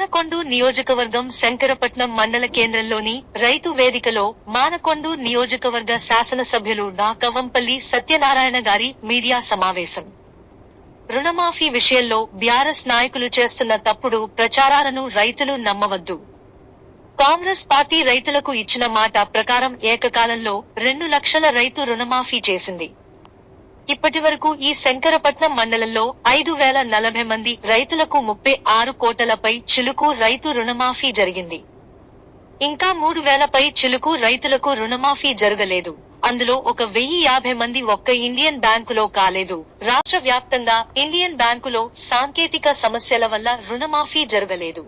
మానకొండు నియోజకవర్గం శంకరపట్నం మండల కేంద్రంలోని రైతు వేదికలో మానకొండు నియోజకవర్గ శాసనసభ్యులు డా. కవంపల్లి సత్యనారాయణ గారి మీడియా సమావేశం. రుణమాఫీ విషయంలో బ్యారస్ నాయకులు చేస్తున్న తప్పుడు ప్రచారాలను రైతులు నమ్మవద్దు. కాంగ్రెస్ పార్టీ రైతులకు ఇచ్చిన మాట ప్రకారం ఏకకాలంలో రెండు లక్షల రైతు రుణమాఫీ చేసింది. ఇప్పటి వరకు ఈ శంకరపట్నం మండలంలో ఐదు వేల నలభై మంది రైతులకు ముప్పై ఆరు కోట్లపై చిలుకు రైతు రుణమాఫీ జరిగింది. ఇంకా మూడు వేలపై చిలుకు రైతులకు రుణమాఫీ జరగలేదు. అందులో ఒక వెయ్యి యాభై మంది ఒక్క ఇండియన్ బ్యాంకులో కాలేదు. రాష్ట్ర వ్యాప్తంగా ఇండియన్ బ్యాంకులో సాంకేతిక సమస్యల వల్ల రుణమాఫీ జరగలేదు.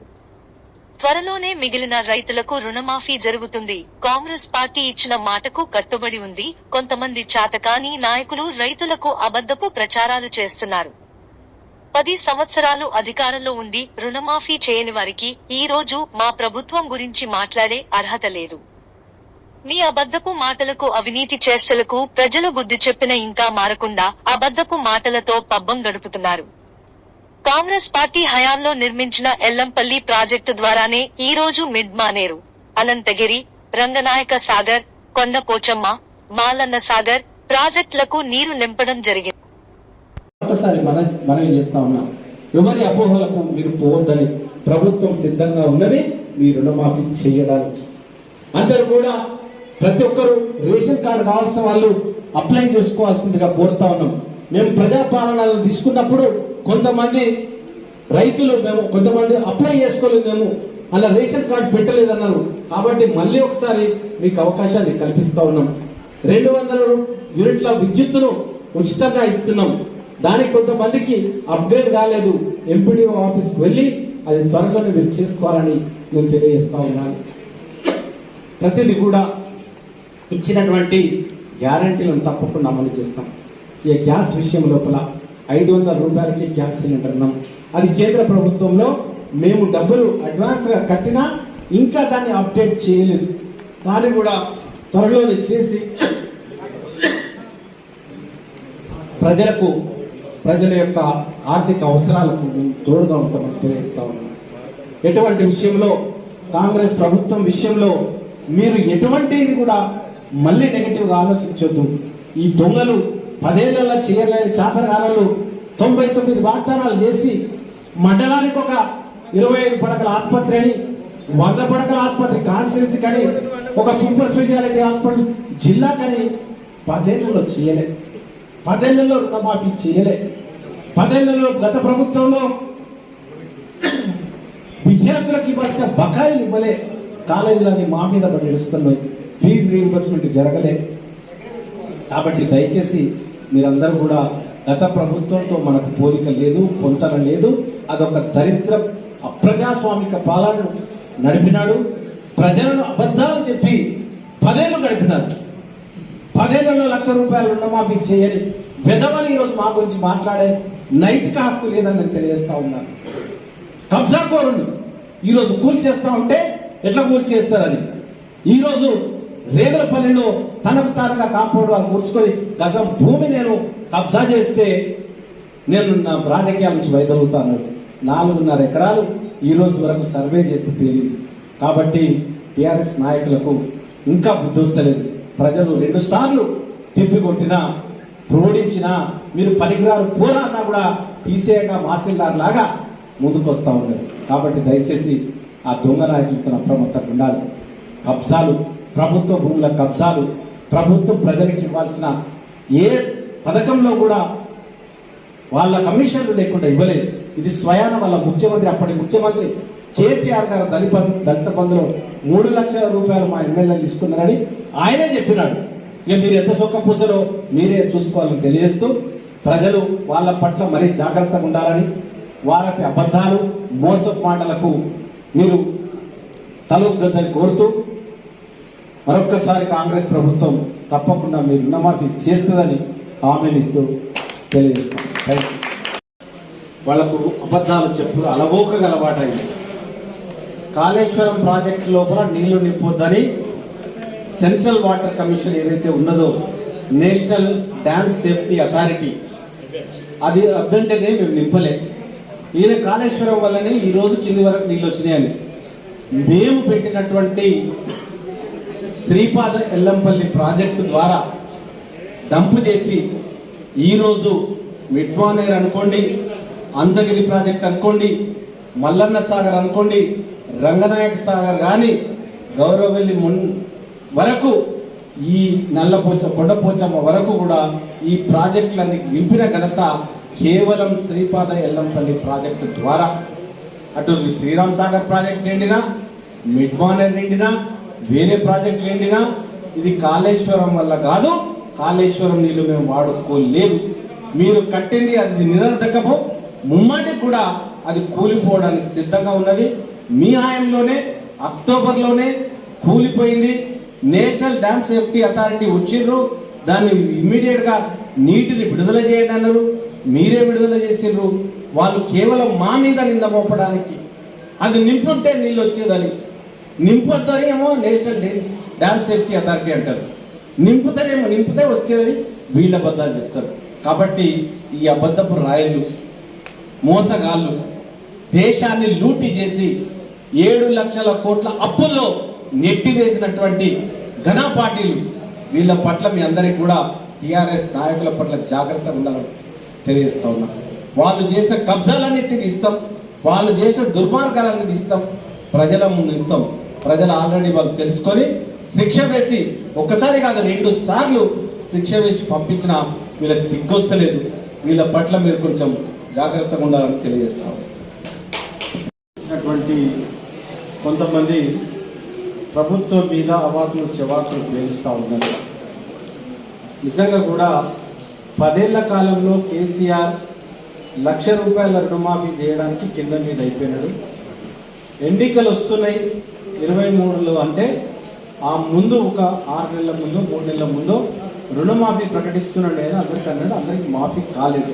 త్వరలోనే మిగిలిన రైతులకు రుణమాఫీ జరుగుతుంది. కాంగ్రెస్ పార్టీ ఇచ్చిన మాటకు కట్టుబడి ఉంది. కొంతమంది చాతకాని నాయకులు రైతులకు అబద్ధపు ప్రచారాలు చేస్తున్నారు. పది సంవత్సరాలు అధికారంలో ఉండి రుణమాఫీ చేయని వారికి ఈ రోజు మా ప్రభుత్వం గురించి మాట్లాడే అర్హత లేదు. మీ అబద్ధపు మాటలకు అవినీతి చేష్టలకు ప్రజలు బుద్ధి చెప్పిన ఇంకా మారకుండా అబద్ధపు మాటలతో పబ్బం గడుపుతున్నారు. కాంగ్రెస్ పార్టీ హయాంలో నిర్మించిన ఎల్లంపల్లి ప్రాజెక్టు ద్వారానే ఈ రోజు మిడ్ మానేరు అనంతగిరి రంగనాయక సాగర్ కొండ పోచమ్మ మాలన్న సాగర్ ప్రాజెక్టులకు నీరు నింపడం జరిగింది. ఒకసారి మనవి చేస్తా ఉన్నాం ఎవరి అపోహలకు మీరు పోవద్దని ప్రభుత్వం సిద్ధంగా ఉన్నది మీ రుణమాఫీ చేయడానికి. అందరు కూడా ప్రతి ఒక్కరు రేషన్ కార్డు కావాల్సిన వాళ్ళు అప్లై చేసుకోవాల్సిందిగా కోరుతా ఉన్నాం. మేము ప్రజాపాలనలు తీసుకున్నప్పుడు కొంతమంది రైతులు మేము కొంతమంది అప్లై చేసుకోలేదు మేము అలా రేషన్ కార్డు పెట్టలేదన్నారు. కాబట్టి మళ్ళీ ఒకసారి మీకు అవకాశాన్ని కల్పిస్తూ ఉన్నాం. రెండు వందల యూనిట్ల విద్యుత్తును ఉచితంగా ఇస్తున్నాం. దానికి కొంతమందికి అప్గ్రేడ్ కాలేదు. ఎంపీడీఓ ఆఫీస్కి వెళ్ళి అది త్వరలోనే మీరు చేసుకోవాలని నేను తెలియజేస్తా ఉన్నాను. ప్రతిదీ కూడా ఇచ్చినటువంటి గ్యారంటీలను తప్పకుండా అమలు చేస్తాం. ఈ గ్యాస్ విషయం లోపల ఐదు వందల రూపాయలకి గ్యాస్ సిలిండర్ ఉన్నాం అది కేంద్ర ప్రభుత్వంలో మేము డబ్బులు అడ్వాన్స్గా కట్టినా ఇంకా దాన్ని అప్డేట్ చేయలేదు. దాన్ని కూడా త్వరలోనే చేసి ప్రజలకు ప్రజల యొక్క ఆర్థిక అవసరాలకు తోడుగా ఉంటామని తెలియజేస్తా ఉన్నాం. ఎటువంటి విషయంలో కాంగ్రెస్ ప్రభుత్వం విషయంలో మీరు ఎటువంటిది కూడా మళ్ళీ నెగిటివ్గా ఆలోచించొద్దు. ఈ దొంగలు పదేళ్ళలో చేయలేని చాతరగానలు తొంభై తొమ్మిది వాగ్దానాలు చేసి మండలానికి ఒక ఇరవై ఐదు పడకల ఆసుపత్రి అని వంద పడకల ఆసుపత్రి కాన్స్టిట్యూన్సీ కానీ ఒక సూపర్ స్పెషాలిటీ హాస్పిటల్ జిల్లా కానీ పదేళ్ళలో చేయలే. పదేళ్ళలో రుణమాఫీ చేయలే. పదేళ్ళలో గత ప్రభుత్వంలో విద్యార్థులకు ఇవ్వాల్సిన బకాయిలు ఇవ్వలే. కాలేజీలన్నీ మా మీద పడి నడుస్తున్నాయి. ఫీజు రీయింబర్స్మెంట్ జరగలే. కాబట్టి దయచేసి మీరందరూ కూడా గత ప్రభుత్వంతో మనకు పోలిక లేదు పొంతన లేదు. అదొక దరిద్ర అప్రజాస్వామిక పాలనను నడిపినాడు. ప్రజలను అబద్ధాలు చెప్పి పదేళ్ళు గడిపినారు. పదేళ్ళలో లక్ష రూపాయలు రుణమాఫీ చేయని పెదవని ఈరోజు మా గురించి మాట్లాడే నైతిక హక్కు లేదని నేను తెలియజేస్తా ఉన్నాను. కబ్జాకోరులు ఈరోజు కూలి చేస్తా ఉంటే ఎట్లా కూలి చేస్తారని ఈరోజు రేగులపల్లిలో తనకు తానుగా కాంపౌండ్ వాళ్ళు కూర్చుకొని గజం భూమి నేను కబ్జా చేస్తే నేను నా రాజకీయాల నుంచి వైదొలుగుతాను నాలుగున్నర ఎకరాలు ఈ రోజు వరకు సర్వే చేస్తే తేలింది. కాబట్టి టీఆర్ఎస్ నాయకులకు ఇంకా బుద్ధి వస్తలేదు. ప్రజలు రెండుసార్లు తిప్పి తిప్పికొట్టినా ప్రోడించినా మీరు పనికిరారు పోరా అన్నా కూడా తీసేయక మాసిల్దార్ లాగా ముందుకు వస్తూ ఉన్నారు. కాబట్టి దయచేసి ఆ దొంగ నాయకులతో అప్రమత్తంగా ఉండాలి. కబ్జాలు ప్రభుత్వ భూముల కబ్జాలు ప్రభుత్వం ప్రజలకు ఇవ్వాల్సిన ఏ పథకంలో కూడా వాళ్ళ కమిషన్లు లేకుండా ఇవ్వలేదు. ఇది స్వయాన వాళ్ళ ముఖ్యమంత్రి అప్పటి ముఖ్యమంత్రి కేసీఆర్ గారు దళిత దళిత బంధులో మూడు లక్షల రూపాయలు మా ఎమ్మెల్యే తీసుకున్నారని ఆయనే చెప్పినాడు. ఇక మీరు ఎంత సుఖం పూసలో మీరే చూసుకోవాలని తెలియజేస్తూ ప్రజలు వాళ్ళ పట్ల మరీ జాగ్రత్తగా ఉండాలని వాళ్ళకి అబద్ధాలు మోసపు మాటలకు మీరు తలొగ్గద్దని కోరుతూ మరొక్కసారి కాంగ్రెస్ ప్రభుత్వం తప్పకుండా మీరు రుణమాఫీ చేస్తుందని హామీని ఇస్తూ తెలియజేస్తాం. థ్యాంక్ యూ వాళ్ళకు అబద్ధాలు చెప్పుడు అలవోకగా అలవాటైంది కాళేశ్వరం ప్రాజెక్టు లోపల నీళ్ళు నింపొద్దని సెంట్రల్ వాటర్ కమిషన్ ఏదైతే ఉన్నదో నేషనల్ డ్యామ్ సేఫ్టీ అథారిటీ అది అద్దంటేనే మేము నింపలే. ఈయన కాళేశ్వరం వల్లనే ఈ రోజు కింది వరకు నీళ్ళు వచ్చినాయని. మేము పెట్టినటువంటి శ్రీపాద ఎల్లంపల్లి ప్రాజెక్టు ద్వారా డంపు చేసి ఈరోజు మిడ్వానేర్ అనుకోండి అందగిరి ప్రాజెక్ట్ అనుకోండి మల్లన్న సాగర్ అనుకోండి రంగనాయక సాగర్ కానీ గౌరవెల్లి మున్ వరకు ఈ నల్లపోచ కొండపోచమ్మ వరకు కూడా ఈ ప్రాజెక్టులన్నీ నింపిన ఘనత కేవలం శ్రీపాద ఎల్లంపల్లి ప్రాజెక్టు ద్వారా. అటు శ్రీరామ్ సాగర్ ప్రాజెక్ట్ నిండినా మిడ్వానర్ నిండినా వేరే ప్రాజెక్టులు ఎండినా ఇది కాళేశ్వరం వల్ల కాదు కాళేశ్వరం నీళ్ళు మేము వాడుకోలేదు. మీరు కట్టింది అది నిరర్ధకము ముమ్మాటి కూడా అది కూలిపోవడానికి సిద్ధంగా ఉన్నది. మీ హాయంలోనే అక్టోబర్లోనే కూలిపోయింది. నేషనల్ డ్యామ్ సేఫ్టీ అథారిటీ వచ్చిర్రు దాన్ని ఇమ్మీడియట్గా నీటిని విడుదల చేయండి అన్నారు. మీరే విడుదల చేసిర్రు వాళ్ళు కేవలం మా మీద నింద మోపడానికి. అది నింపుంటే నీళ్ళు వచ్చేదని. నింపుతారేమో నేషనల్ డే- డ్యామ్ సేఫ్టీ అథారిటీ అంటారు. నింపుతారేమో నింపితే వస్తుంది వీళ్ళ అబద్ధాలు చెప్తారు. కాబట్టి ఈ అబద్ధపు రాయలు మోసగాళ్ళు దేశాన్ని లూటి చేసి ఏడు లక్షల కోట్ల అప్పుల్లో నెట్టివేసినటువంటి ఘన పార్టీలు వీళ్ళ పట్ల మీ అందరికీ కూడా టీఆర్ఎస్ నాయకుల పట్ల జాగ్రత్తగా ఉండాలని తెలియజేస్తా ఉన్నా. వాళ్ళు చేసిన కబ్జాలన్నిటిని ఇస్తాం వాళ్ళు చేసిన దుర్మార్గాలన్నీ ఇస్తాం ప్రజల ముందు ఇస్తాం. ప్రజలు ఆల్రెడీ వాళ్ళు తెలుసుకొని శిక్ష వేసి ఒక్కసారి కాదు రెండు సార్లు శిక్ష వేసి పంపించిన వీళ్ళకి సిగ్గొస్తలేదు. వీళ్ళ పట్ల మీరు కొంచెం జాగ్రత్తగా ఉండాలని తెలియజేస్తాం ఇచ్చినటువంటి కొంతమంది ప్రభుత్వం మీద అవాకులు చెవాకులు ప్రేమిస్తూ ఉన్నారు. నిజంగా కూడా పదేళ్ళ కాలంలో కేసీఆర్ లక్ష రూపాయల రుణమాఫీ చేయడానికి కింద మీద అయిపోయినాడు. ఎన్నికలు వస్తున్నాయి. ఇరవై మూడులో అంటే ఆ ముందు ఒక ఆరు నెలల ముందు మూడు నెలల ముందు రుణమాఫీ ప్రకటిస్తున్నాడు అని అందరికి అన్నాడు అందరికి మాఫీ కాలేదు.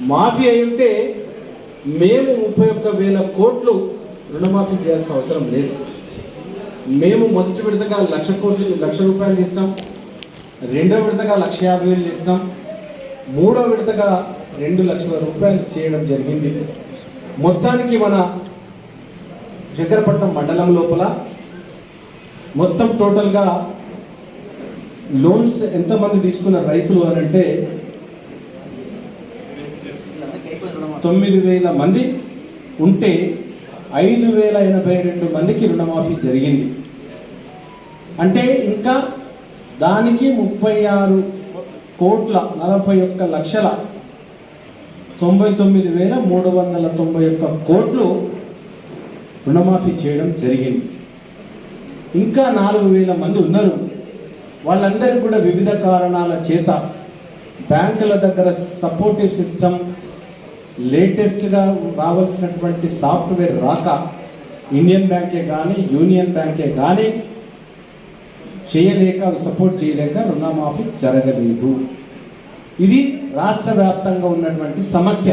మాఫీ అయి ఉంటే మేము ముప్పై ఒక్క వేల కోట్లు రుణమాఫీ చేయాల్సిన అవసరం లేదు. మేము మొదటి విడతగా లక్ష కోట్లు లక్ష రూపాయలు ఇస్తాం. రెండో విడతగా లక్ష యాభై వేలు ఇస్తాం. మూడో విడతగా రెండు లక్షల రూపాయలు చేయడం జరిగింది. మొత్తానికి మన శంకరపట్నం మండలం లోపల మొత్తం టోటల్గా లోన్స్ ఎంతమంది తీసుకున్న రైతులు అని అంటే తొమ్మిది వేల మంది ఉంటే ఐదు వేల ఎనభై రెండు మందికి రుణమాఫీ జరిగింది. అంటే ఇంకా దానికి ముప్పై ఆరు కోట్ల నలభై ఒక్క లక్షల తొంభై తొమ్మిది వేల మూడు వందల తొంభై ఒక్క కోట్లు రుణమాఫీ చేయడం జరిగింది. ఇంకా నాలుగు వేల మంది ఉన్నారు. వాళ్ళందరికీ కూడా వివిధ కారణాల చేత బ్యాంకుల దగ్గర సపోర్టివ్ సిస్టమ్ లేటెస్ట్గా రావాల్సినటువంటి సాఫ్ట్వేర్ రాక ఇండియన్ బ్యాంకే కానీ యూనియన్ బ్యాంకే కానీ చేయలేక సపోర్ట్ చేయలేక రుణమాఫీ జరగలేదు. ఇది రాష్ట్ర వ్యాప్తంగా ఉన్నటువంటి సమస్య.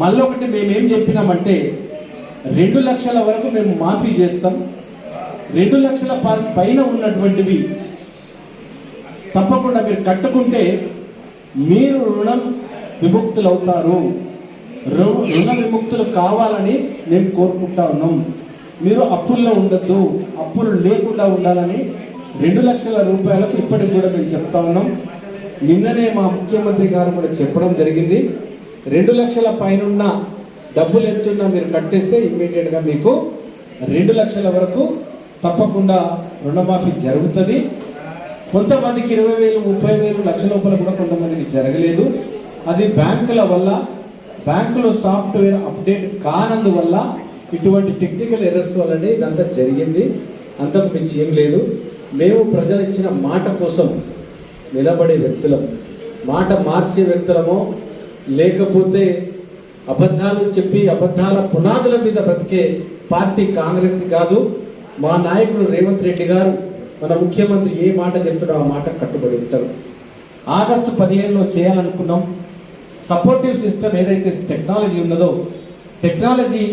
మళ్ళొకటి మేమేం చెప్పినామంటే రెండు లక్షల వరకు మేము మాఫీ చేస్తాం. రెండు లక్షల పైన ఉన్నటువంటివి తప్పకుండా మీరు కట్టుకుంటే మీరు రుణం విముక్తులు అవుతారు రు- రుణ విముక్తులు కావాలని మేము కోరుకుంటా ఉన్నాం. మీరు అప్పుల్లో ఉండొద్దు. అప్పులు లేకుండా ఉండాలని రెండు లక్షల రూపాయలకు ఇప్పటికి కూడా మేము చెప్తా ఉన్నాం. నిన్ననే మా ముఖ్యమంత్రి గారు కూడా చెప్పడం జరిగింది. రెండు లక్షల పైనున్న డబ్బులు ఎంతున్నా మీరు కట్టేస్తే ఇమ్మీడియట్గా మీకు రెండు లక్షల వరకు తప్పకుండా రుణమాఫీ జరుగుతుంది. కొంతమందికి ఇరవై వేలు ముప్పై వేలు లక్ష లోపల కూడా కొంతమందికి జరగలేదు. అది బ్యాంకుల వల్ల బ్యాంకులో సాఫ్ట్వేర్ అప్డేట్ కానందువల్ల ఇటువంటి టెక్నికల్ ఎర్రర్స్ వల్లనే ఇదంతా జరిగింది. అంతకు మించి ఏం లేదు. మేము ప్రజలు ఇచ్చిన మాట కోసం నిలబడే వ్యక్తులం. మాట మార్చే వ్యక్తులమో లేకపోతే అబద్ధాలు చెప్పి అబద్ధాల పునాదుల మీద బ్రతికే పార్టీ కాంగ్రెస్ది కాదు మా నాయకుడు రేవంత్ రెడ్డి గారు మన ముఖ్యమంత్రి ఏ మాట చెప్తాడో ఆ మాట కట్టుబడి ఉంటారు. ఆగస్టు పదిహేనులో చేయాలనుకున్నాం. సపోర్టివ్ సిస్టమ్ ఏదైతే టెక్నాలజీ ఉన్నదో టెక్నాలజీ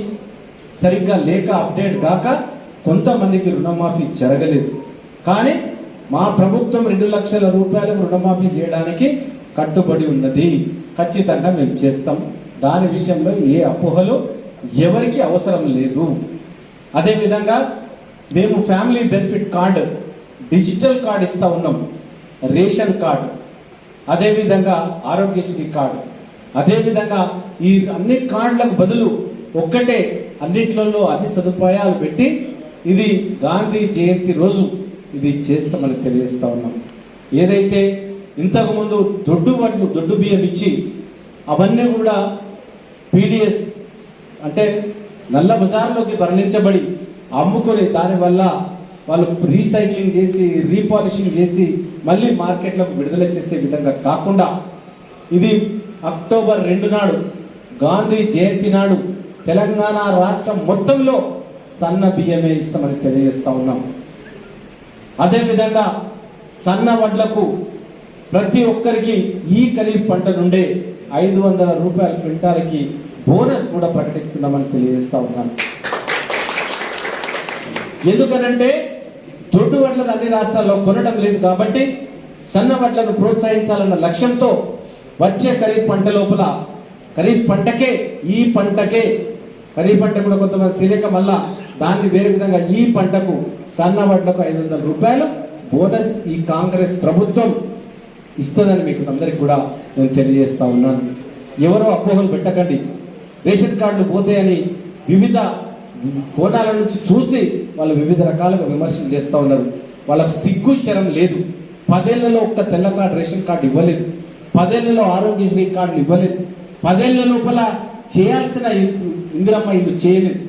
సరిగ్గా లేక అప్డేట్ కాక కొంతమందికి రుణమాఫీ జరగలేదు. కానీ మా ప్రభుత్వం రెండు లక్షల రూపాయలకు రుణమాఫీ చేయడానికి కట్టుబడి ఉన్నది. ఖచ్చితంగా మేము చేస్తాం. దాని విషయంలో ఏ అపోహలు ఎవరికి అవసరం లేదు. అదేవిధంగా మేము family benefit card digital card ఇస్తా ఉన్నాం. రేషన్ కార్డు అదేవిధంగా ఆరోగ్యశ్రీ కార్డు అదేవిధంగా ఈ అన్ని కార్డులకు బదులు ఒక్కటే అన్నిట్లలో అన్ని సదుపాయాలు పెట్టి ఇది గాంధీ జయంతి రోజు ఇది చేస్తామని తెలియజేస్తూ ఉన్నాం. ఏదైతే ఇంతకుముందు దొడ్డు వడ్లు దొడ్డు బియ్యం ఇచ్చి అవన్నీ కూడా పీడిఎస్ అంటే నల్ల బజార్లోకి తరలించబడి అమ్ముకొని దానివల్ల వాళ్ళు రీసైక్లింగ్ చేసి రీపాలిషింగ్ చేసి మళ్ళీ మార్కెట్లకు విడుదల చేసే విధంగా కాకుండా ఇది అక్టోబర్ రెండు నాడు గాంధీ జయంతి నాడు తెలంగాణ రాష్ట్రం మొత్తంలో సన్న బియ్యమే ఇస్తామని తెలియజేస్తూ ఉన్నాం. అదేవిధంగా సన్న వడ్లకు ప్రతి ఒక్కరికి ఈ ఖరీఫ్ పంట నుండే ఐదు వందల రూపాయల క్వింటాలకి బోనస్ కూడా ప్రకటిస్తున్నామని తెలియజేస్తా ఉన్నాను. ఎందుకనంటే దొడ్డు వడ్లను అన్ని రాష్ట్రాల్లో కొనడం లేదు కాబట్టి సన్న వడ్లను ప్రోత్సహించాలన్న లక్ష్యంతో వచ్చే ఖరీఫ్ పంట లోపల ఖరీఫ్ పంటకే ఈ పంటకే ఖరీఫ్ పంట కూడా కొంతమంది తెలియక మళ్ళా దాన్ని వేరే విధంగా ఈ పంటకు సన్న వడ్లకు ఐదు వందల రూపాయలు బోనస్ ఈ కాంగ్రెస్ ప్రభుత్వం ఇస్తుందని మీకు అందరికి కూడా నేను తెలియజేస్తా ఉన్నాను. ఎవరో అపోహలు పెట్టకండి. రేషన్ కార్డులు పోతాయని వివిధ కోణాల నుంచి చూసి వాళ్ళు వివిధ రకాలుగా విమర్శలు చేస్తూ ఉన్నారు. వాళ్ళకు సిగ్గు శరం లేదు. పదేళ్ళలో ఒక్క తెల్ల కార్డు రేషన్ కార్డు ఇవ్వలేదు. పదేళ్ళలో ఆరోగ్యశ్రీ కార్డులు ఇవ్వలేదు. పదేళ్ళ లోపల చేయాల్సిన ఇందిరమ్మ ఇల్లు చేయలేదు.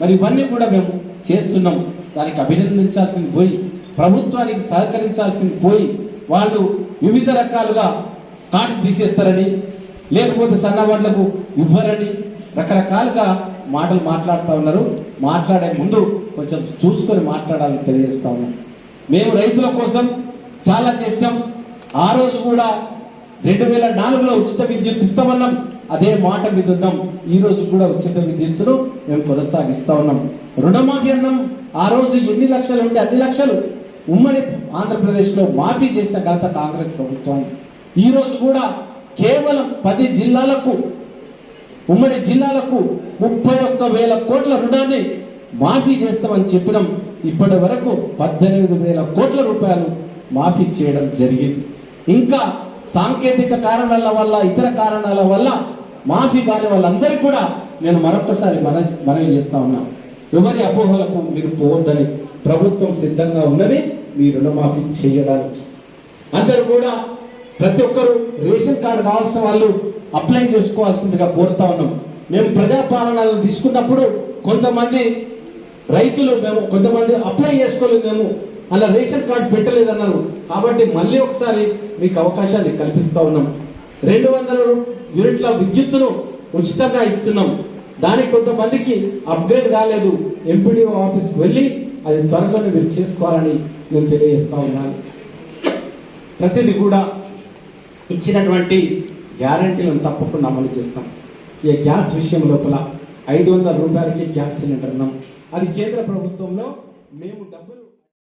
మరి ఇవన్నీ కూడా మేము చేస్తున్నాం. దానికి అభినందించాల్సింది పోయి ప్రభుత్వానికి సహకరించాల్సింది పోయి వాళ్ళు వివిధ రకాలుగా కార్డ్స్ తీసేస్తారని లేకపోతే సన్నవాళ్ళకు ఇవ్వరని రకరకాలుగా మాటలు మాట్లాడుతూ ఉన్నారు. మాట్లాడే ముందు కొంచెం చూసుకొని మాట్లాడాలని తెలియజేస్తా ఉన్నాం. మేము రైతుల కోసం చాలా చేస్తాం. ఆ రోజు కూడా రెండు వేల నాలుగులో ఉచిత విద్యుత్ ఇస్తామన్నాం. అదే మాట మీద ఉన్నాం. ఈ రోజు కూడా ఉచిత విద్యుత్తును మేము కొనసాగిస్తా ఉన్నాం. రుణమాఫీ అన్నాం. ఆ రోజు ఎన్ని లక్షలు ఉంటే అన్ని లక్షలు. ఉమ్మడి ఆంధ్రప్రదేశ్లో మాఫీ చేసిన ఘనత కాంగ్రెస్ ప్రభుత్వాన్ని ఈరోజు కూడా కేవలం పది జిల్లాలకు ఉమ్మడి జిల్లాలకు ముప్పై ఒక్క వేల కోట్ల రుణాన్ని మాఫీ చేస్తామని చెప్పడం ఇప్పటి వరకు పద్దెనిమిది వేల కోట్ల రూపాయలు మాఫీ చేయడం జరిగింది. ఇంకా సాంకేతిక కారణాల వల్ల ఇతర కారణాల వల్ల మాఫీ కాని వాళ్ళందరికీ కూడా నేను మరొకసారి మన మనవి చేస్తా ఉన్నా. ఎవరి అపోహలకు మీరు పోవద్దని ప్రభుత్వం సిద్ధంగా ఉన్నది మీ రుణమాఫీ చేయడానికి. అందరూ కూడా ప్రతి ఒక్కరు రేషన్ కార్డు కావాల్సిన వాళ్ళు అప్లై చేసుకోవాల్సిందిగా కోరుతా ఉన్నాం. మేము ప్రజాపాలనలు తీసుకున్నప్పుడు కొంతమంది రైతులు మేము కొంతమంది అప్లై చేసుకోలేదు మేము అలా రేషన్ కార్డు పెట్టలేదన్నారు. కాబట్టి మళ్ళీ ఒకసారి మీకు అవకాశాన్ని కల్పిస్తూ ఉన్నాం. రెండు వందల యూనిట్ల విద్యుత్తును ఉచితంగా ఇస్తున్నాం. దానికి కొంతమందికి అప్గ్రేడ్ కాలేదు. ఎంపీడీఓ ఆఫీస్కి వెళ్ళి అది త్వరలోనే మీరు చేసుకోవాలని నేను తెలియజేస్తా ఉన్నాను. ప్రతిదీ కూడా ఇచ్చినటువంటి గ్యారంటీలను తప్పకుండా అమలు చేస్తాం. ఈ గ్యాస్ విషయం లోపల ఐదు వందల రూపాయలకి గ్యాస్ సిలిండర్ ఉన్నాం అది కేంద్ర ప్రభుత్వంలో మేము డబ్బులు